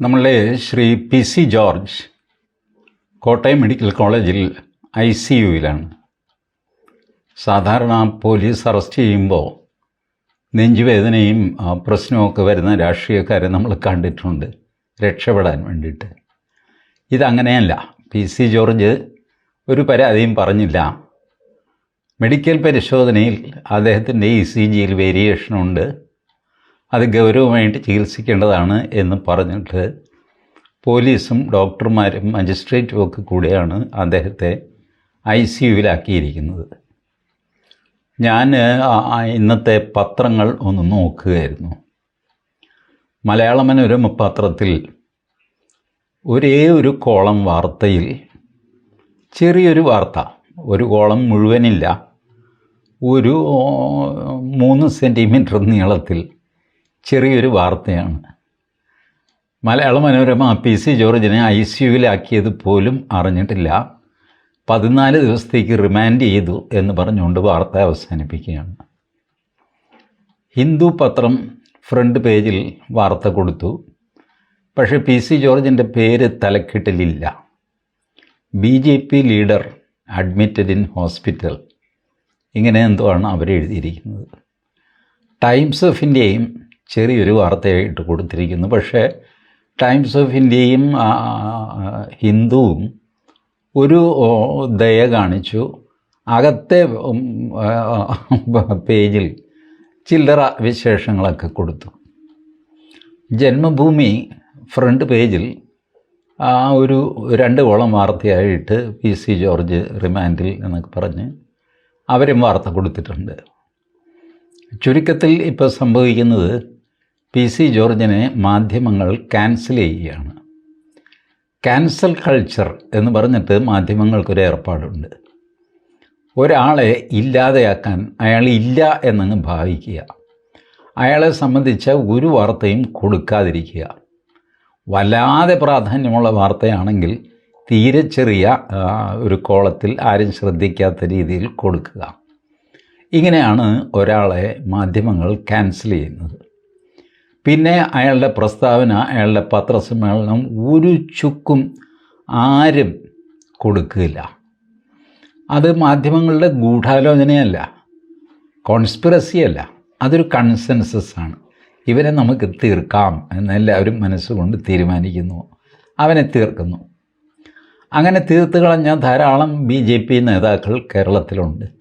നമ്മളെ Shri P C George Kottayam medical കോളേജിൽ I സി യുവിലാണ്. സാധാരണ പോലീസ് അറസ്റ്റ് ചെയ്യുമ്പോൾ നെഞ്ചുവേദനയും പ്രശ്നമൊക്കെ വരുന്ന രാഷ്ട്രീയക്കാരെ നമ്മൾ കണ്ടിട്ടുണ്ട് രക്ഷപ്പെടാൻ വേണ്ടിയിട്ട്. ഇതങ്ങനെയല്ല. പി സി ജോർജ് ഒരു പരാതിയും പറഞ്ഞില്ല. മെഡിക്കൽ പരിശോധനയിൽ അദ്ദേഹത്തിന്റെ ഇ സി ജിയിൽ വേരിയേഷനുണ്ട്. അത് ഗൗരവമായിട്ട് ചികിത്സിക്കേണ്ടതാണ് എന്ന് പറഞ്ഞിട്ട് പോലീസും ഡോക്ടർമാരും മജിസ്ട്രേറ്റും ഒക്കെ കൂടെയാണ് അദ്ദേഹത്തെ ഐ സി യുവിലാക്കിയിരിക്കുന്നത്. ഞാൻ ഇന്നത്തെ പത്രങ്ങൾ ഒന്ന് നോക്കുകയായിരുന്നു. മലയാള മനോരമ പത്രത്തിൽ ഒരേ ഒരു കോളം വാർത്തയിൽ ചെറിയൊരു വാർത്ത ഒരു കോളം മുഴുവനില്ല ഒരു മൂന്ന് സെന്റിമീറ്റർ നീളത്തിൽ ചെറിയൊരു വാർത്തയാണ്. മലയാള മനോരമ പി സി ജോർജിനെ ഐ സി യുവിലാക്കിയത് പോലും അറിഞ്ഞിട്ടില്ല. പതിനാല് ദിവസത്തേക്ക് റിമാൻഡ് ചെയ്തു എന്ന് പറഞ്ഞുകൊണ്ട് വാർത്ത അവസാനിപ്പിക്കുകയാണ്. ഹിന്ദു പത്രം ഫ്രണ്ട് പേജിൽ വാർത്ത കൊടുത്തു. പക്ഷേ പി സി ജോർജിന്റെ പേര് തലക്കെട്ടിലില്ല. B J P leader admitted in hospital. ഇങ്ങനെ എന്തോ ആണ് അവരെഴുതിയിരിക്കുന്നത്. ടൈംസ് ഓഫ് ഇന്ത്യയും ചെറിയൊരു വാർത്തയായിട്ട് കൊടുത്തിരിക്കുന്നു പക്ഷേ ടൈംസ് ഓഫ് ഇന്ത്യയും ഹിന്ദുവും ഒരു ദയ കാണിച്ചു. അകത്തെ പേജിൽ ചില്ലറ വിശേഷങ്ങളൊക്കെ കൊടുത്തു. ജന്മഭൂമി ഫ്രണ്ട് പേജിൽ ആ ഒരു രണ്ട് കോളം വാർത്തയായിട്ട് പി സി ജോർജ് റിമാൻഡിൽ എന്നൊക്കെ പറഞ്ഞ് അവരും വാർത്ത കൊടുത്തിട്ടുണ്ട്. ചുരുക്കത്തിൽ ഇപ്പോൾ സംഭവിക്കുന്നത് പി സി ജോർജിനെ മാധ്യമങ്ങൾ ക്യാൻസൽ ചെയ്യുകയാണ്. ക്യാൻസൽ കൾച്ചർ എന്ന് പറഞ്ഞിട്ട് മാധ്യമങ്ങൾക്കൊരു ഏർപ്പാടുണ്ട്. ഒരാളെ ഇല്ലാതെയാക്കാൻ അയാൾ ഇല്ല എന്നങ്ങ് ഭാവിക്കുക. അയാളെ സംബന്ധിച്ച ഒരു വാർത്തയും കൊടുക്കാതിരിക്കുക. വല്ലാതെ പ്രാധാന്യമുള്ള വാർത്തയാണെങ്കിൽ തീരെ ചെറിയ ഒരു കോളത്തിൽ ആരും ശ്രദ്ധിക്കാത്ത രീതിയിൽ കൊടുക്കുക. ഇങ്ങനെയാണ് ഒരാളെ മാധ്യമങ്ങൾ ക്യാൻസൽ ചെയ്യുന്നത്. പിന്നെ അയാളുടെ പ്രസ്താവന അയാളുടെ പത്രസമ്മേളനം ഒരു ചുക്കും ആരും കൊടുക്കില്ല അത് മാധ്യമങ്ങളുടെ ഗൂഢാലോചനയല്ല കോൺസ്പിറസി അല്ല അതൊരു കൺസെൻസസ് ആണ് ഇവരെ നമുക്ക് തീർക്കാം എന്നെല്ലാവരും മനസ്സുകൊണ്ട് തീരുമാനിക്കുന്നു അവനെ തീർക്കുന്നു. അങ്ങനെ തീർത്ത് കളഞ്ഞ ധാരാളം ബി ജെ പി നേതാക്കൾ കേരളത്തിലുണ്ട്.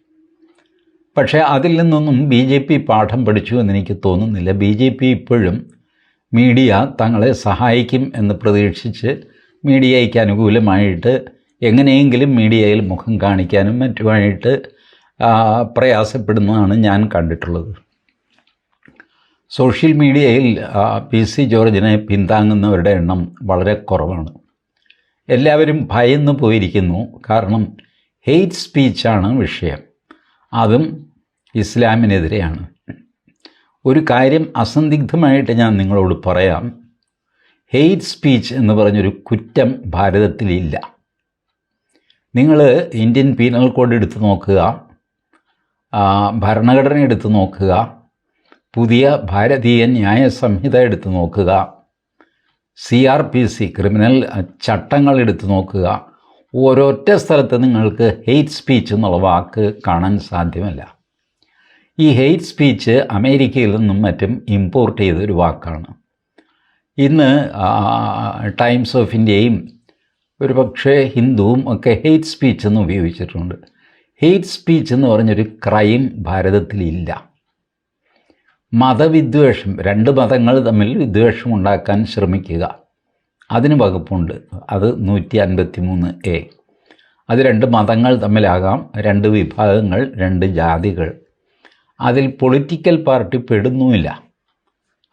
പക്ഷേ അതിൽ നിന്നൊന്നും ബി ജെ പി പാഠം പഠിച്ചു എന്ന് എനിക്ക് തോന്നുന്നില്ല. ബി ജെ പി ഇപ്പോഴും മീഡിയ തങ്ങളെ സഹായിക്കും എന്ന് പ്രതീക്ഷിച്ച് മീഡിയയ്ക്ക് അനുകൂലമായിട്ട് എങ്ങനെയെങ്കിലും മീഡിയയിൽ മുഖം കാണിക്കാനും മറ്റുമായിട്ട് പ്രയാസപ്പെടുന്നതാണ് ഞാൻ കണ്ടിട്ടുള്ളത്. സോഷ്യൽ മീഡിയയിൽ പി സി ജോർജിനെ പിന്താങ്ങുന്നവരുടെ എണ്ണം വളരെ കുറവാണ്. എല്ലാവരും ഭയന്ന് പോയിരിക്കുന്നു. കാരണം ഹെയ്റ്റ് സ്പീച്ചാണ് വിഷയം. അതും ഇസ്ലാമിനെതിരെയാണ്. ഒരു കാര്യം അസന്ദിഗ്ധമായിട്ട് ഞാൻ നിങ്ങളോട് പറയാം. ഹെയ്റ്റ് സ്പീച്ച് എന്ന് പറഞ്ഞൊരു കുറ്റം ഭാരതത്തിലില്ല നിങ്ങൾ ഇന്ത്യൻ പീനൽ കോഡ് എടുത്തു നോക്കുക ഭരണഘടന എടുത്തു നോക്കുക പുതിയ ഭാരതീയ ന്യായ സംഹിത എടുത്തു നോക്കുക C R P C criminal ചട്ടങ്ങൾ എടുത്തു നോക്കുക ഓരോറ്റ സ്ഥലത്ത് നിങ്ങൾക്ക് ഹെയ്റ്റ് സ്പീച്ച് എന്നുള്ള വാക്ക് കാണാൻ സാധ്യമല്ല. ഈ ഹെയ്റ്റ് സ്പീച്ച് അമേരിക്കയിൽ നിന്നും മറ്റും ഇമ്പോർട്ട് ചെയ്തൊരു വാക്കാണ്. ഇന്ന് ടൈംസ് ഓഫ് ഇന്ത്യയും ഒരു പക്ഷേ ഹിന്ദുവും ഒക്കെ ഹെയ്റ്റ് സ്പീച്ച് എന്ന് ഉപയോഗിച്ചിട്ടുണ്ട്. ഹെയ്റ്റ് സ്പീച്ച് എന്ന് പറഞ്ഞൊരു ക്രൈം ഭാരതത്തിലില്ല. മതവിദ്വേഷം രണ്ട് മതങ്ങൾ തമ്മിൽ വിദ്വേഷം ഉണ്ടാക്കാൻ ശ്രമിക്കുക. അതിന് വകുപ്പുണ്ട്. അത് നൂറ്റി അൻപത്തി മൂന്ന് എ. അത് രണ്ട് മതങ്ങൾ തമ്മിലാകാം രണ്ട് വിഭാഗങ്ങൾ രണ്ട് ജാതികൾ. അതിൽ പൊളിറ്റിക്കൽ പാർട്ടി പെടുന്നുമില്ല.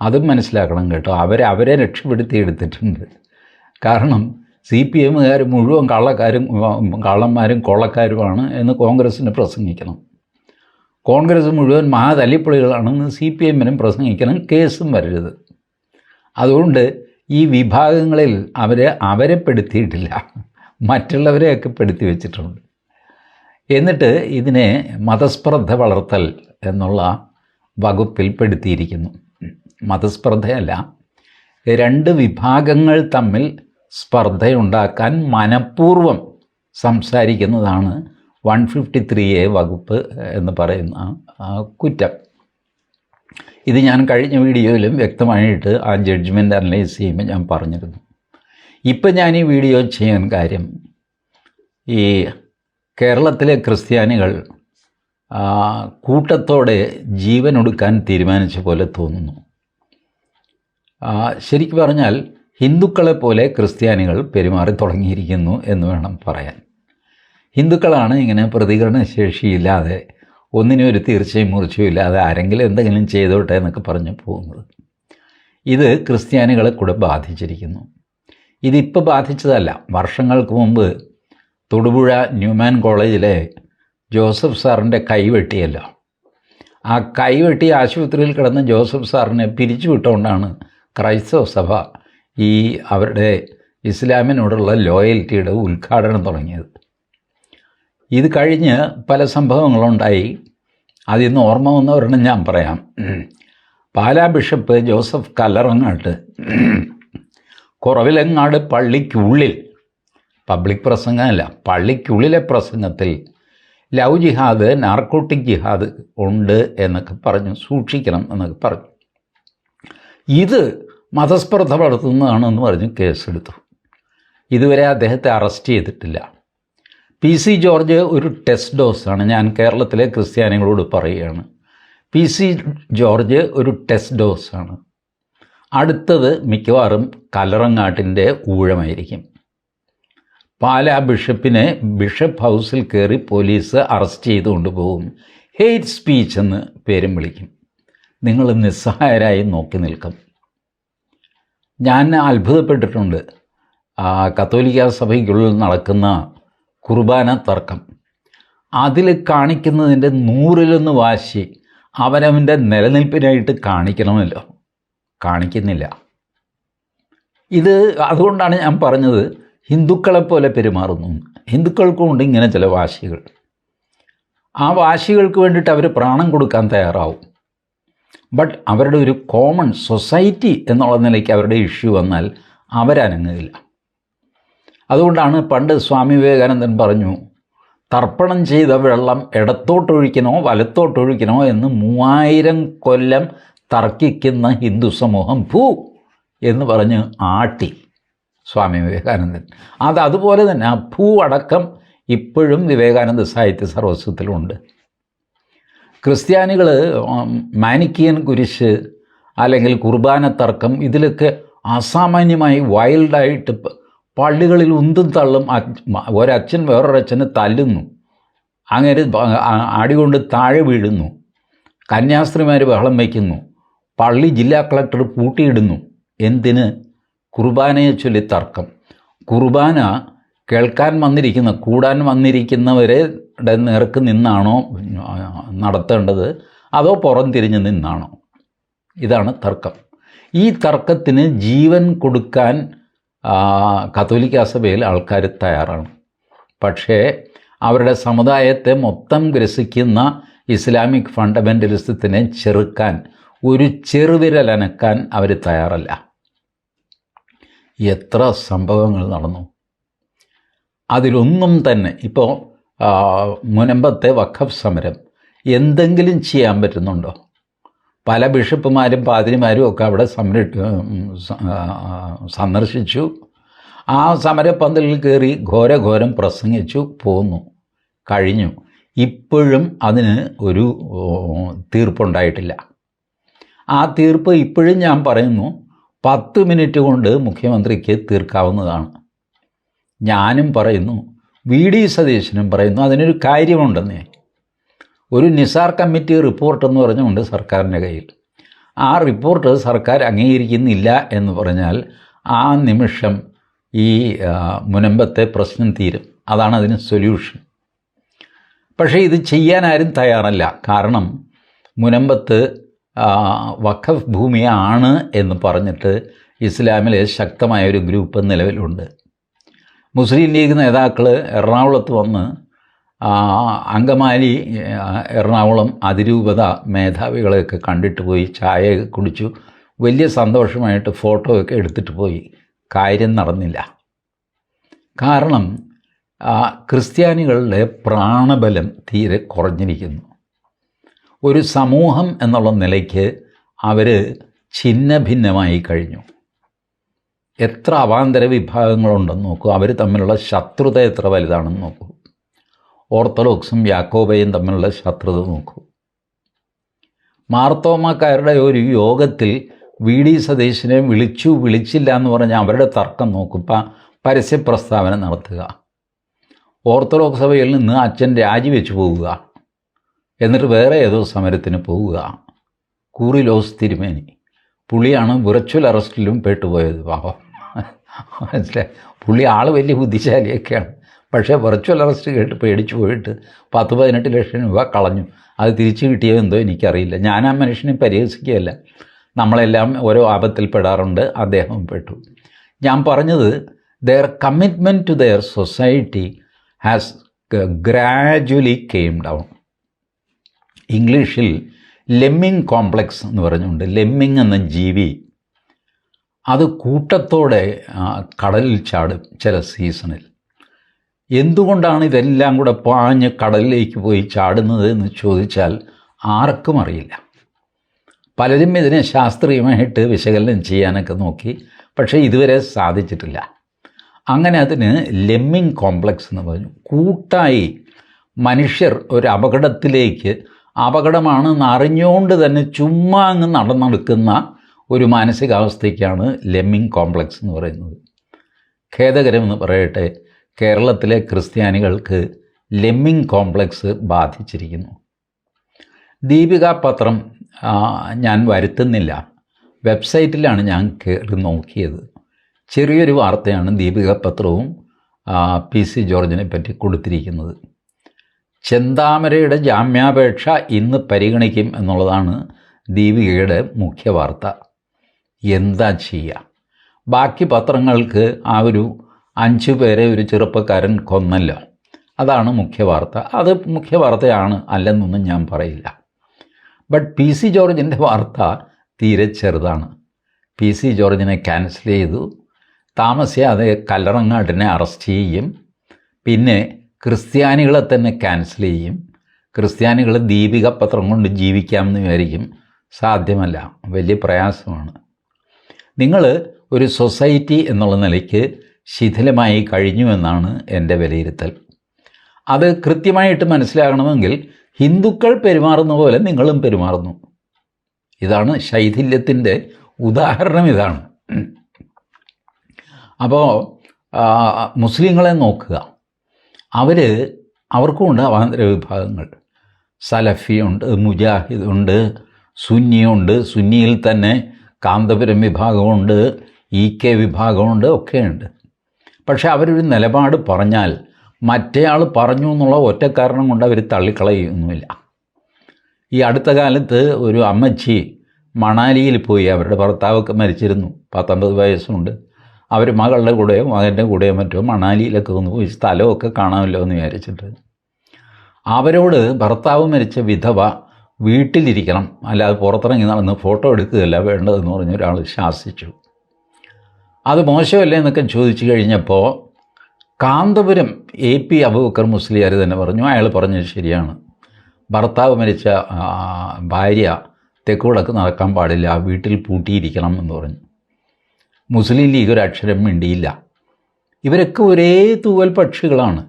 അതും മനസ്സിലാക്കണം കേട്ടോ. അവരെ അവരെ രക്ഷപ്പെടുത്തി എടുത്തിട്ടുണ്ട്. കാരണം സി പി എമ്മുകാർ മുഴുവൻ കള്ളക്കാരും കള്ളന്മാരും കൊള്ളക്കാരുമാണ് എന്ന് കോൺഗ്രസ്സിന് പ്രസംഗിക്കണം. കോൺഗ്രസ് മുഴുവൻ മഹാതല്ലിപ്പൊളികളാണെന്ന് സി പി എമ്മിനും പ്രസംഗിക്കണം. കേസും വരരുത്. അതുകൊണ്ട് ഈ വിഭാഗങ്ങളിൽ അവരെ അവരെ പെടുത്തിയിട്ടില്ല. മറ്റുള്ളവരെയൊക്കെ പെടുത്തി വെച്ചിട്ടുണ്ട്. എന്നിട്ട് ഇതിനെ മതസ്പർദ്ധ വളർത്തൽ എന്നുള്ള വകുപ്പിൽ പെടുത്തിയിരിക്കുന്നു. മതസ്പർദ്ധയല്ല രണ്ട് വിഭാഗങ്ങൾ തമ്മിൽ സ്പർദ്ധയുണ്ടാക്കാൻ മനഃപൂർവം സംസാരിക്കുന്നതാണ് വൺ ഫിഫ്റ്റി ത്രീ എ വകുപ്പ് എന്ന് പറയുന്ന കുറ്റം. ഇത് ഞാൻ കഴിഞ്ഞ വീഡിയോയിലും വ്യക്തമായിട്ട് ആ ജഡ്ജ്മെന്റ് അനലൈസ് ചെയ്യുമ്പോൾ ഞാൻ പറഞ്ഞിരുന്നു. ഇപ്പം ഞാൻ ഈ വീഡിയോ ചെയ്യാൻ കാര്യം ഈ കേരളത്തിലെ ക്രിസ്ത്യാനികൾ കൂട്ടത്തോടെ ജീവൻ ഒടുക്കാൻ തീരുമാനിച്ച പോലെ തോന്നുന്നു. ശരിക്കു പറഞ്ഞാൽ ഹിന്ദുക്കളെ പോലെ ക്രിസ്ത്യാനികൾ പെരുമാറി തുടങ്ങിയിരിക്കുന്നു എന്ന് വേണം പറയാൻ. ഹിന്ദുക്കളാണ് ഇങ്ങനെ പ്രതികരണശേഷിയില്ലാതെ ഒന്നിനും ഒരു തീർച്ചയും മുറിച്ചും ഇല്ലാതെ ആരെങ്കിലും എന്തെങ്കിലും ചെയ്തോട്ടെ എന്നൊക്കെ പറഞ്ഞു പോകുന്നത്. ഇത് ക്രിസ്ത്യാനികളെ കൂടെ ബാധിച്ചിരിക്കുന്നു. ഇതിപ്പോൾ ബാധിച്ചതല്ല. വർഷങ്ങൾക്ക് മുമ്പ് തൊടുപുഴ ന്യൂമാൻ കോളേജിലെ ജോസഫ് സാറിന്റെ കൈവെട്ടിയല്ലോ ആ കൈവെട്ടി ആശുപത്രിയിൽ കിടന്ന ജോസഫ് സാറിനെ പിരിച്ചുവിട്ടുകൊണ്ടാണ് ക്രൈസ്തവ സഭ ഈ അവരുടെ ഇസ്ലാമിനോടുള്ള ലോയൽറ്റിയുടെ ഉദ്ഘാടനം തുടങ്ങിയത്. ഇത് കഴിഞ്ഞ് പല സംഭവങ്ങളുണ്ടായി. അതിൽ നിന്ന് ഓർമ്മ വന്ന ഒരെണ്ണം ഞാൻ പറയാം. പാലാ ബിഷപ്പ് ജോസഫ് കല്ലറങ്ങാട്ട് കുറവിലങ്ങാട് പള്ളിക്കുള്ളിൽ പബ്ലിക് പ്രസംഗമല്ല പള്ളിക്കുള്ളിലെ പ്രസംഗത്തിൽ ലവ് ജിഹാദ് നാർക്കോട്ടിക് ജിഹാദ് ഉണ്ട് എന്നൊക്കെ പറഞ്ഞു സൂക്ഷിക്കണം എന്നൊക്കെ പറഞ്ഞു. ഇത് മതസ്പർദ്ധ വളർത്തുന്നതാണെന്ന് പറഞ്ഞ് കേസെടുത്തു. ഇതുവരെ അദ്ദേഹത്തെ അറസ്റ്റ് ചെയ്തിട്ടില്ല. പി സി ജോർജ് ഒരു ടെസ്റ്റ് ഡോസാണ്. ഞാൻ കേരളത്തിലെ ക്രിസ്ത്യാനികളോട് പറയുകയാണ്. പി സി ജോർജ് ഒരു ടെസ്റ്റ് ഡോസാണ്. അടുത്തത് മിക്കവാറും കലറങ്ങാട്ടിന്റെ ഊഴമായിരിക്കും. പാലാ ബിഷപ്പിനെ ബിഷപ്പ് ഹൗസിൽ കയറി പോലീസ് അറസ്റ്റ് ചെയ്ത് കൊണ്ടുപോകും. ഹെയ്റ്റ് സ്പീച്ച് എന്ന് പേരും വിളിക്കും. നിങ്ങൾ നിസ്സഹായരായി നോക്കി നിൽക്കും. ഞാൻ അത്ഭുതപ്പെട്ടിട്ടുണ്ട്. കത്തോലിക്ക സഭയ്ക്കുള്ളിൽ നടക്കുന്ന കുർബാന തർക്കം. അതിൽ കാണിക്കുന്നതിന്റെ നൂറിലൊന്ന് വാശി അവനവന്റെ നിലനിൽപ്പിനായിട്ട് കാണിക്കണമല്ലോ. കാണിക്കുന്നില്ല. ഇത് അതുകൊണ്ടാണ് ഞാൻ പറഞ്ഞത് ഹിന്ദുക്കളെപ്പോലെ പെരുമാറുന്നു. ഹിന്ദുക്കൾക്കും ഉണ്ട് ഇങ്ങനെ ചില വാശികൾ. ആ വാശികൾക്ക് വേണ്ടിയിട്ട് അവർ പ്രാണം കൊടുക്കാൻ തയ്യാറാവും. ബട്ട് അവരുടെ ഒരു കോമൺ സൊസൈറ്റി എന്നുള്ള നിലയ്ക്ക് അവരുടെ ഇഷ്യൂ വന്നാൽ അവരനങ്ങുകയില്ല അതുകൊണ്ടാണ് പണ്ട് സ്വാമി വിവേകാനന്ദൻ പറഞ്ഞു തർപ്പണം ചെയ്ത വെള്ളം ഇടത്തോട്ടൊഴിക്കണോ വലത്തോട്ടൊഴിക്കണോ എന്ന് മൂവായിരം കൊല്ലം തർക്കിക്കുന്ന ഹിന്ദു സമൂഹം ഭൂ എന്ന് പറഞ്ഞ് ആട്ടി. സ്വാമി വിവേകാനന്ദൻ. അത് അതുപോലെ തന്നെ ആ ഭൂ അടക്കം ഇപ്പോഴും വിവേകാനന്ദ സാഹിത്യ സർവസ്വത്തിലുണ്ട് ക്രിസ്ത്യാനികൾ മാനിക്കിയൻ കുരിശ് അല്ലെങ്കിൽ കുർബാന തർക്കം ഇതിലൊക്കെ അസാമാന്യമായി വൈൽഡായിട്ട് പള്ളികളിൽ ഉന്തും തള്ളും ഒരച്ഛൻ വേറൊരച്ഛനെ തല്ലുന്നു. അങ്ങനെ അടികൊണ്ട് താഴെ വീഴുന്നു. കന്യാസ്ത്രീമാർ ബഹളം വയ്ക്കുന്നു. പള്ളി ജില്ലാ കളക്ടർ പൂട്ടിയിടുന്നു. എന്തിന്? കുർബാനയെ ചൊല്ലി തർക്കം. കുർബാന കേൾക്കാൻ വന്നിരിക്കുന്ന കൂടാൻ വന്നിരിക്കുന്നവരുടെ നേർക്ക് നിന്നാണോ നടത്തേണ്ടത്? അതോ പുറം തിരിഞ്ഞ് നിന്നാണോ? ഇതാണ് തർക്കം. ഈ തർക്കത്തിന് ജീവൻ കൊടുക്കാൻ കത്തോലിക്ക സഭയിൽ ആൾക്കാർ തയ്യാറാണ്. പക്ഷേ അവരുടെ സമുദായത്തെ മൊത്തം ഗ്രസിക്കുന്ന ഇസ്ലാമിക് ഫണ്ടമെന്റലിസത്തിനെ ചെറുക്കാൻ ഒരു ചെറുവിരലനക്കാൻ അവർ തയ്യാറല്ല. എത്ര സംഭവങ്ങൾ നടന്നു. അതിലൊന്നും തന്നെ ഇപ്പോൾ മുനമ്പത്തെ വഖഫ് സമരം എന്തെങ്കിലും ചെയ്യാൻ പറ്റുന്നുണ്ടോ? പല ബിഷപ്പുമാരും പാതിരിമാരും ഒക്കെ അവിടെ സമര സന്ദർശിച്ചു. ആ സമരപ്പന്തലിൽ കയറി ഘോരഘോരം പ്രസംഗിച്ചു പോന്നു കഴിഞ്ഞു. ഇപ്പോഴും അതിന് ഒരു തീർപ്പുണ്ടായിട്ടില്ല. ആ തീർപ്പ് ഇപ്പോഴും ഞാൻ പറയുന്നു പത്ത് മിനിറ്റ് കൊണ്ട് മുഖ്യമന്ത്രിക്ക് തീർക്കാവുന്നതാണ്. ഞാനും പറയുന്നു വി ഡി സതീശനും പറയുന്നു അതിനൊരു കാര്യമുണ്ടെന്നേ. ഒരു നിസാർ കമ്മിറ്റി റിപ്പോർട്ട് എന്ന് പറഞ്ഞുകൊണ്ട് സർക്കാരിന്റെ കയ്യിൽ. ആ റിപ്പോർട്ട് സർക്കാർ അംഗീകരിക്കുന്നില്ല എന്ന് പറഞ്ഞാൽ ആ നിമിഷം ഈ മുനമ്പത്തെ പ്രശ്നം തീരും. അതാണ് അതിന് സൊല്യൂഷൻ. പക്ഷേ ഇത് ചെയ്യാൻ ആരും തയ്യാറല്ല. കാരണം മുനമ്പത്ത് വഖഫ് ഭൂമിയാണ് എന്ന് പറഞ്ഞിട്ട് ഇസ്ലാമിലെ ശക്തമായ ഒരു ഗ്രൂപ്പ് നിലവിലുണ്ട്. മുസ്ലിം ലീഗ് നേതാക്കൾ എറണാകുളത്ത് വന്ന് അങ്കമാലി എറണാകുളം അതിരൂപത മേധാവികളെയൊക്കെ കണ്ടിട്ട് പോയി ചായ കുടിച്ചു. വലിയ സന്തോഷമായിട്ട് ഫോട്ടോയൊക്കെ എടുത്തിട്ട് പോയി. കാര്യം നടന്നില്ല. കാരണം ക്രിസ്ത്യാനികളുടെ പ്രാണബലം തീരെ കുറഞ്ഞിരിക്കുന്നു. ഒരു സമൂഹം എന്നുള്ള നിലയ്ക്ക് അവർ ഛിന്ന ഭിന്നമായി കഴിഞ്ഞു. എത്ര അവാന്തര വിഭാഗങ്ങളുണ്ടെന്ന് നോക്കൂ. അവർ തമ്മിലുള്ള ശത്രുത എത്ര വലുതാണെന്ന് നോക്കൂ. ഓർത്തഡോക്സും യാക്കോബയും തമ്മിലുള്ള ശത്രുത നോക്കൂ. മാർത്തോമാക്കാരുടെ ഒരു യോഗത്തിൽ വി ഡി സതീശനെ വിളിച്ചു വിളിച്ചില്ല എന്ന് പറഞ്ഞാൽ അവരുടെ തർക്കം നോക്കും. പ- പരസ്യ പ്രസ്താവന നടത്തുക. ഓർത്തഡോക്സ് സഭയിൽ നിന്ന് അച്ഛൻ രാജിവെച്ചു പോവുക. എന്നിട്ട് വേറെ ഏതോ സമരത്തിന് പോവുക. കൂറിലോസ് തിരുമേനി. പുള്ളിയാണ് വിർച്വൽ അറസ്റ്റിലും പെട്ടുപോയത്. പാപം മനസ്സിലായി? പുള്ളി ആൾ വലിയ ബുദ്ധിശാലിയൊക്കെയാണ്. പക്ഷേ വെർച്വൽ അറസ്റ്റ് കേട്ട് പേടിച്ചു പോയിട്ട് പത്ത് പതിനെട്ട് ലക്ഷം രൂപ കളഞ്ഞു. അത് തിരിച്ചു കിട്ടിയോ എന്തോ എനിക്കറിയില്ല. ഞാൻ ആ മനുഷ്യനെ പരിഹസിക്കുകയല്ല. നമ്മളെല്ലാം ഓരോ ആപത്തിൽപ്പെടാറുണ്ട്. അദ്ദേഹം പെട്ടു. ഞാൻ പറഞ്ഞത് their commitment to their society has gradually came down ഇംഗ്ലീഷിൽ ലെമ്മിങ് കോംപ്ലക്സ് എന്ന് പറഞ്ഞുകൊണ്ട് ലെമ്മിങ് എന്ന ജീവി അത് കൂട്ടത്തോടെ കടലിൽ ചാടും ചില സീസണിൽ. എന്തുകൊണ്ടാണ് ഇതെല്ലാം കൂടെ പാഞ്ഞ് കടലിലേക്ക് പോയി ചാടുന്നത് എന്ന് ചോദിച്ചാൽ ആർക്കും അറിയില്ല. പലരും ഇതിനെ ശാസ്ത്രീയമായിട്ട് വിശകലനം ചെയ്യാനൊക്കെ നോക്കി പക്ഷേ ഇതുവരെ സാധിച്ചിട്ടില്ല. അങ്ങനെ അതിന് ലെമ്മിങ് കോംപ്ലക്സ് എന്ന് പറഞ്ഞു. കൂട്ടായി മനുഷ്യർ ഒരു അപകടത്തിലേക്ക് അപകടമാണെന്ന് അറിഞ്ഞുകൊണ്ട് തന്നെ ചുമ്മാ അങ്ങ് നടന്നെടുക്കുന്ന ഒരു മാനസികാവസ്ഥയ്ക്കാണ് ലെമ്മിങ് കോംപ്ലക്സ് എന്ന് പറയുന്നത്. ഖേദകരമെന്ന് പറയട്ടെ കേരളത്തിലെ ക്രിസ്ത്യാനികൾക്ക് ലെമ്മിങ് കോംപ്ലക്സ് ബാധിച്ചിരിക്കുന്നു. ദീപിക പത്രം ഞാൻ വരുത്തുന്നില്ല. വെബ്സൈറ്റിലാണ് ഞാൻ കയറി നോക്കിയത്. ചെറിയൊരു വാർത്തയാണ് ദീപിക പത്രവും പി സി ജോർജിനെ പറ്റി കൊടുത്തിരിക്കുന്നത്. ചെന്താമരയുടെ ജാമ്യാപേക്ഷ ഇന്ന് പരിഗണിക്കും എന്നുള്ളതാണ് ദീപികയുടെ മുഖ്യ വാർത്ത. എന്താ ചെയ്യുക ബാക്കി പത്രങ്ങൾക്ക് ആ ഒരു അഞ്ചു പേരെ ഒരു ചെറുപ്പക്കാരൻ കൊന്നല്ലോ. അതാണ് മുഖ്യ വാർത്ത. അത് മുഖ്യ വാർത്തയാണ് അല്ലെന്നൊന്നും ഞാൻ പറയില്ല. ബട്ട് പി സി ജോർജിന്റെ വാർത്ത തീരെ ചെറുതാണ്. പി സി ജോർജിനെ ക്യാൻസൽ ചെയ്തു. താമസിയാതെ കല്ലറങ്ങാട്ടിനെ അറസ്റ്റ് ചെയ്യും. പിന്നെ ക്രിസ്ത്യാനികളെ തന്നെ ക്യാൻസൽ ചെയ്യും. ക്രിസ്ത്യാനികൾ ദീപിക പത്രം കൊണ്ട് ജീവിക്കാമെന്ന് വിചാരിക്കും. സാധ്യമല്ല. വലിയ പ്രയാസമാണ്. നിങ്ങൾ ഒരു സൊസൈറ്റി എന്നുള്ള നിലയ്ക്ക് ശിഥിലമായി കഴിഞ്ഞു എന്നാണ് എന്റെ വിലയിരുത്തൽ. അത് കൃത്യമായിട്ട് മനസ്സിലാകണമെങ്കിൽ ഹിന്ദുക്കൾ പെരുമാറുന്ന പോലെ നിങ്ങളും പെരുമാറുന്നു. ഇതാണ് ശൈഥില്യത്തിന്റെ ഉദാഹരണം ഇതാണ്. അപ്പോൾ മുസ്ലിങ്ങളെ നോക്കുക. അവർ അവർക്കുമുണ്ട് അവാന്തര വിഭാഗങ്ങൾ. സലഫിയുണ്ട് മുജാഹിദുണ്ട് സുന്നിയുണ്ട് സുന്നിയിൽ തന്നെ കാന്തപുരം വിഭാഗമുണ്ട് ഇ കെ വിഭാഗമുണ്ട് ഒക്കെയുണ്ട് പക്ഷെ അവരൊരു നിലപാട് പറഞ്ഞാൽ മറ്റേയാൾ പറഞ്ഞു എന്നുള്ള ഒറ്റ കാരണം കൊണ്ട് അവർ തള്ളിക്കളയൊന്നുമില്ല. ഈ അടുത്ത കാലത്ത് ഒരു അമ്മച്ചി മണാലിയിൽ പോയി അവരുടെ ഭർത്താവൊക്കെ മരിച്ചിരുന്നു പത്തൊമ്പത് വയസ്സുണ്ട്. അവർ മകളുടെ കൂടെയോ മകന്റെ കൂടെയോ മറ്റോ മണാലിയിലൊക്കെ ഒന്ന് പോയി സ്ഥലമൊക്കെ കാണാമല്ലോ എന്ന് വിചാരിച്ചിട്ട്. അവരോട് ഭർത്താവ് മരിച്ച വിധവ വീട്ടിലിരിക്കണം. അല്ലാതെ പുറത്തിറങ്ങി നടന്ന് ഫോട്ടോ എടുക്കുകയല്ല വേണ്ടതെന്ന് പറഞ്ഞ് ഒരാൾ ശാസിച്ചു. അത് മോശമല്ലേ എന്നൊക്കെ ചോദിച്ചു കഴിഞ്ഞപ്പോൾ കാന്തപുരം എ പി അബൂബക്കർ മുസ്ലിയാർ തന്നെ പറഞ്ഞു അയാൾ പറഞ്ഞത് ശരിയാണ്. ഭർത്താവ് മരിച്ച ഭാര്യ തെക്കുവടക്ക് നടക്കാൻ പാടില്ല വീട്ടിൽ പൂട്ടിയിരിക്കണം എന്ന് പറഞ്ഞു. മുസ്ലിം ലീഗ് ഒരു അക്ഷരം മിണ്ടിയില്ല. ഇവരൊക്കെ ഒരേ തൂവൽ പക്ഷികളാണ്.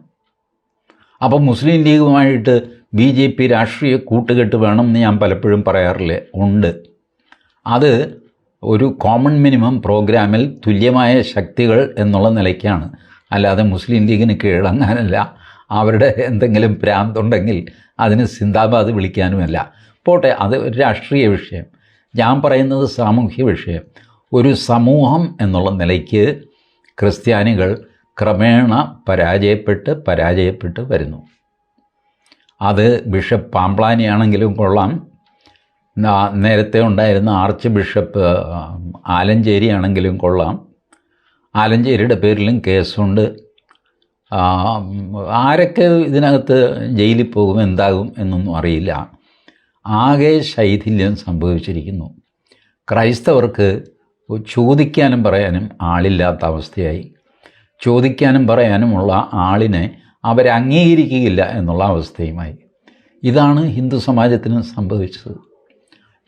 അപ്പം മുസ്ലിം ലീഗുമായിട്ട് ബി ജെ പി രാഷ്ട്രീയ കൂട്ടുകെട്ട് വേണമെന്ന് ഞാൻ പലപ്പോഴും പറയാറില്ലേ ഉണ്ട്. അത് ഒരു കോമൺ മിനിമം പ്രോഗ്രാമിൽ തുല്യമായ ശക്തികൾ എന്നുള്ള നിലയ്ക്കാണ്. അല്ലാതെ മുസ്ലിം ലീഗിന് കീഴടങ്ങാനല്ല. അവരുടെ എന്തെങ്കിലും ഭ്രാന്തുണ്ടെങ്കിൽ അതിന് സിന്ദാബാദ് വിളിക്കാനുമല്ല. പോട്ടെ അത് ഒരു രാഷ്ട്രീയ വിഷയം. ഞാൻ പറയുന്നത് സാമൂഹ്യ വിഷയം. ഒരു സമൂഹം എന്നുള്ള നിലയ്ക്ക് ക്രിസ്ത്യാനികൾ ക്രമേണ പരാജയപ്പെട്ട് പരാജയപ്പെട്ട് വരുന്നു. അത് ബിഷപ്പ് പാമ്പ്ലാനിയാണെങ്കിലും കൊള്ളാം. നേരത്തെ ഉണ്ടായിരുന്ന ആർച്ച് ബിഷപ്പ് ആലഞ്ചേരി ആണെങ്കിലും കൊള്ളാം. ആലഞ്ചേരിയുടെ പേരിലും കേസുണ്ട്. ആരൊക്കെ ഇതിനകത്ത് ജയിലിൽ പോകും എന്താകും എന്നൊന്നും അറിയില്ല. ആകെ ശൈഥില്യം സംഭവിച്ചിരിക്കുന്നു. ക്രൈസ്തവർക്ക് ചോദിക്കാനും പറയാനും ആളില്ലാത്ത അവസ്ഥയായി. ചോദിക്കാനും പറയാനുമുള്ള ആളിനെ അവരംഗീകരിക്കുകയില്ല എന്നുള്ള അവസ്ഥയുമായി. ഇതാണ് ഹിന്ദു സമാജത്തിന് സംഭവിച്ചത്.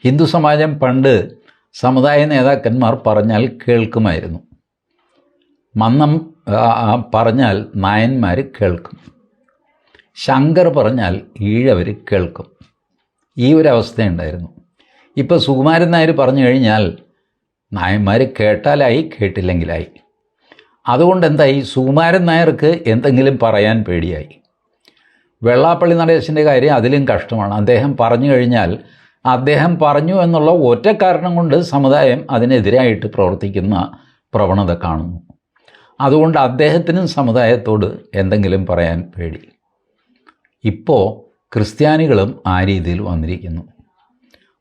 ഹിന്ദു സമാജം പണ്ട് സമുദായ നേതാക്കന്മാർ പറഞ്ഞാൽ കേൾക്കുമായിരുന്നു. മന്നം പറഞ്ഞാൽ നായന്മാർ കേൾക്കും. ശങ്കർ പറഞ്ഞാൽ ഈഴവർ കേൾക്കും. ഈ ഒരു അവസ്ഥയുണ്ടായിരുന്നു. ഇപ്പോൾ സുകുമാരൻ നായർ പറഞ്ഞു കഴിഞ്ഞാൽ നായന്മാർ കേട്ടാലായി കേട്ടില്ലെങ്കിലായി. അതുകൊണ്ട് എന്തായി സുകുമാരൻ നായർക്ക് എന്തെങ്കിലും പറയാൻ പേടിയായി. വെള്ളാപ്പള്ളി നടേശന്റെ കാര്യം അതിലും കഷ്ടമാണ്. അദ്ദേഹം പറഞ്ഞു കഴിഞ്ഞാൽ അദ്ദേഹം പറഞ്ഞു എന്നുള്ള ഒറ്റ കാരണം കൊണ്ട് സമുദായം അതിനെതിരായിട്ട് പ്രവർത്തിക്കുന്ന പ്രവണത കാണുന്നു. അതുകൊണ്ട് അദ്ദേഹത്തിനും സമുദായത്തോട് എന്തെങ്കിലും പറയാൻ പേടി. ഇപ്പോൾ ക്രിസ്ത്യാനികളും ആ രീതിയിൽ വന്നിരിക്കുന്നു.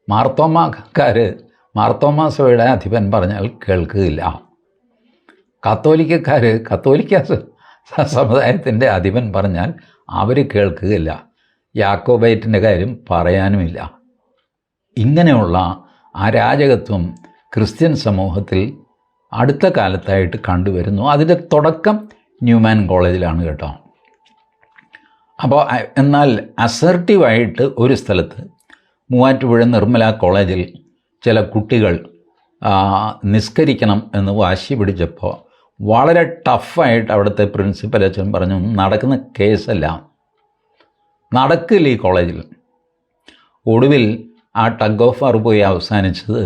മാർത്തോമാക്കാർ മാർത്തോമാ സഭയുടെ അധിപൻ പറഞ്ഞാൽ കേൾക്കുകയില്ല. കത്തോലിക്കക്കാർ കത്തോലിക്ക സമുദായത്തിന്റെ അധിപൻ പറഞ്ഞാൽ അവർ കേൾക്കുകയില്ല. യാക്കോബൈറ്റിന്റെ കാര്യം പറയാനുമില്ല. ഇങ്ങനെയുള്ള അരാജകത്വം ക്രിസ്ത്യൻ സമൂഹത്തിൽ അടുത്ത കാലത്തായിട്ട് കണ്ടുവരുന്നു. അതിന്റെ തുടക്കം ന്യൂമാൻ കോളേജിലാണ് കേട്ടോ. അപ്പോൾ എന്നാൽ അസർട്ടീവായിട്ട് ഒരു സ്ഥലത്ത് മൂവാറ്റുപുഴ നിർമ്മല കോളേജിൽ ചില കുട്ടികൾ നിസ്കരിക്കണം എന്ന് വാശി പിടിച്ചപ്പോൾ വളരെ ടഫായിട്ട് അവിടുത്തെ പ്രിൻസിപ്പൽ അച്ഛൻ പറഞ്ഞു നടക്കുന്ന കേസല്ല നടക്കില്ല ഈ കോളേജിൽ? ഒടുവിൽ ആ ടഗ് ഓഫ് വാർ പോയി അവസാനിച്ചത്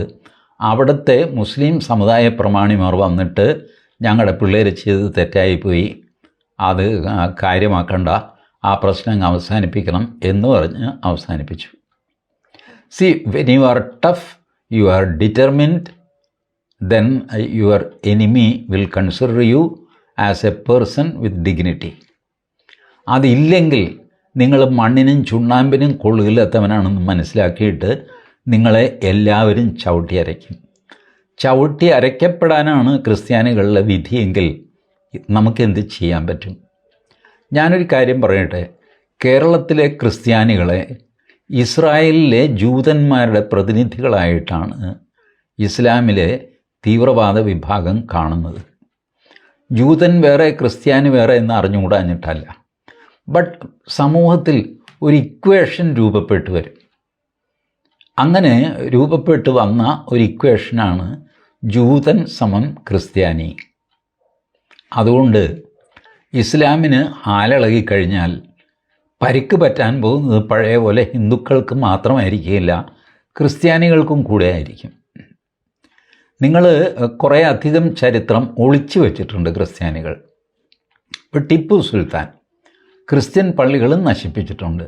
അവിടുത്തെ മുസ്ലിം സമുദായ പ്രമാണിമാർ വന്നിട്ട് ഞങ്ങളുടെ പിള്ളേർ ചെയ്തത് തെറ്റായിപ്പോയി. അത് കാര്യമാക്കണ്ട. ആ പ്രശ്നം അവസാനിപ്പിക്കണം എന്ന് പറഞ്ഞ് അവസാനിപ്പിച്ചു. See when you are tough you are determined then your enemy will consider you as a person with dignity അതില്ലെങ്കിൽ നിങ്ങൾ മണ്ണിനും ചുണ്ണാമ്പിനും കൊള്ളുകില്ലാത്തവനാണെന്ന് മനസ്സിലാക്കിയിട്ട് നിങ്ങളെ എല്ലാവരും ചവിട്ടി അരയ്ക്കും. ചവിട്ടി അരയ്ക്കപ്പെടാനാണ് ക്രിസ്ത്യാനികളുടെ വിധിയെങ്കിൽ നമുക്കെന്ത് ചെയ്യാൻ പറ്റും? ഞാനൊരു കാര്യം പറയട്ടെ. കേരളത്തിലെ ക്രിസ്ത്യാനികളെ ഇസ്രായേലിലെ ജൂതന്മാരുടെ പ്രതിനിധികളായിട്ടാണ് ഇസ്ലാമിലെ തീവ്രവാദ വിഭാഗം കാണുന്നത്. ജൂതൻ വേറെ ക്രിസ്ത്യാനി വേറെ എന്ന് അറിഞ്ഞുകൂടാഞ്ഞിട്ടല്ല. ബട്ട് സമൂഹത്തിൽ ഒരു ഇക്വേഷൻ രൂപപ്പെട്ടു വരും. അങ്ങനെ രൂപപ്പെട്ടു വന്ന ഒരു ഇക്വേഷനാണ് ജൂതൻ സമം ക്രിസ്ത്യാനി. അതുകൊണ്ട് ഇസ്ലാമിന് ആലിളകിക്കഴിഞ്ഞാൽ പരിക്ക് പറ്റാൻ പോകുന്നത് പഴയ പോലെ ഹിന്ദുക്കൾക്ക് മാത്രമായിരിക്കില്ല ക്രിസ്ത്യാനികൾക്കും കൂടെ ആയിരിക്കും. നിങ്ങൾ കുറേ അധികം ചരിത്രം ഒളിച്ചു വച്ചിട്ടുണ്ട് ക്രിസ്ത്യാനികൾ. ഇപ്പോൾ ടിപ്പു സുൽത്താൻ ക്രിസ്ത്യൻ പള്ളികളും നശിപ്പിച്ചിട്ടുണ്ട്.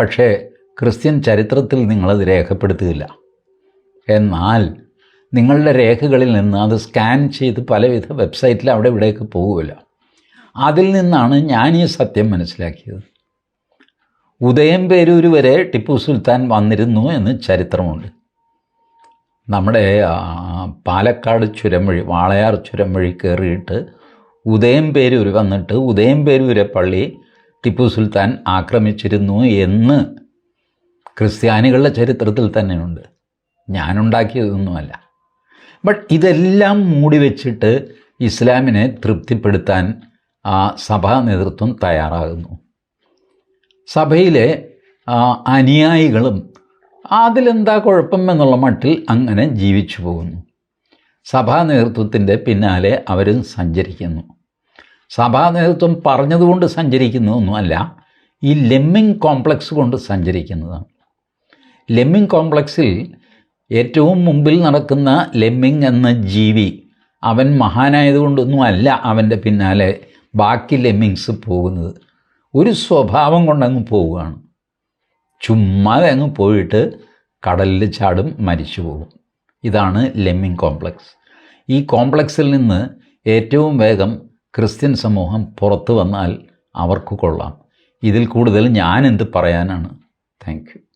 പക്ഷേ ക്രിസ്ത്യൻ ചരിത്രത്തിൽ നിങ്ങളത് രേഖപ്പെടുത്തുകയില്ല എന്നാൽ നിങ്ങളുടെ രേഖകളിൽ നിന്ന് അത് സ്കാൻ ചെയ്ത് പലവിധ വെബ്സൈറ്റിൽ അവിടെ ഇവിടെയൊക്കെ പോകുമല്ലോ. അതിൽ നിന്നാണ് ഞാൻ ഈ സത്യം മനസ്സിലാക്കിയത്. ഉദയം പേരൂർ വരെ ടിപ്പു സുൽത്താൻ വന്നിരുന്നു എന്ന് ചരിത്രമുണ്ട്. നമ്മുടെ പാലക്കാട് ചുരം വഴി വാളയാർ ചുരം വഴി കയറിയിട്ട് ഉദയം പേരൂർ വന്നിട്ട് ഉദയം പേരൂരെ പള്ളി ടിപ്പു സുൽത്താൻ ആക്രമിച്ചിരുന്നു എന്ന് ക്രിസ്ത്യാനികളുടെ ചരിത്രത്തിൽ തന്നെയുണ്ട്. ഞാനുണ്ടാക്കിയതൊന്നുമല്ല. ബട്ട് ഇതെല്ലാം മൂടി വെച്ചിട്ട് ഇസ്ലാമിനെ തൃപ്തിപ്പെടുത്താൻ ആ സഭാ നേതൃത്വം തയ്യാറാകുന്നു. സഭയിലെ അനുയായികളും അതിലെന്താ കുഴപ്പം എന്നുള്ള മട്ടിൽ അങ്ങനെ ജീവിച്ചു പോകുന്നു. സഭാ നേതൃത്വത്തിന്റെ പിന്നാലെ അവരും സഞ്ചരിക്കുന്നു. സഭാ നേതൃത്വം പറഞ്ഞതുകൊണ്ട് സഞ്ചരിക്കുന്നതൊന്നുമല്ല ഈ ലെമ്മിങ് കോംപ്ലക്സ് കൊണ്ട് സഞ്ചരിക്കുന്നതാണ്. ലെമ്മിങ് കോംപ്ലക്സിൽ ഏറ്റവും മുമ്പിൽ നടക്കുന്ന ലെമ്മിങ് എന്ന ജീവി അവൻ മഹാനായതുകൊണ്ടൊന്നും അല്ല അവന്റെ പിന്നാലെ ബാക്കി ലെമ്മിങ്സ് പോകുന്നത്. ഒരു സ്വഭാവം കൊണ്ടങ്ങ് പോവുകയാണ്. ചുമ്മാതെ അങ്ങ് പോയിട്ട് കടലിൽ ചാടും മരിച്ചു പോകും. ഇതാണ് ലെമ്മിങ് കോംപ്ലക്സ്. ഈ കോംപ്ലക്സിൽ നിന്ന് ഏറ്റവും വേഗം ക്രിസ്ത്യൻ സമൂഹം പുറത്തു വന്നാൽ അവർക്ക് കൊള്ളാം. ഇതിൽ കൂടുതൽ ഞാൻ എന്ത് പറയാനാണ്? താങ്ക്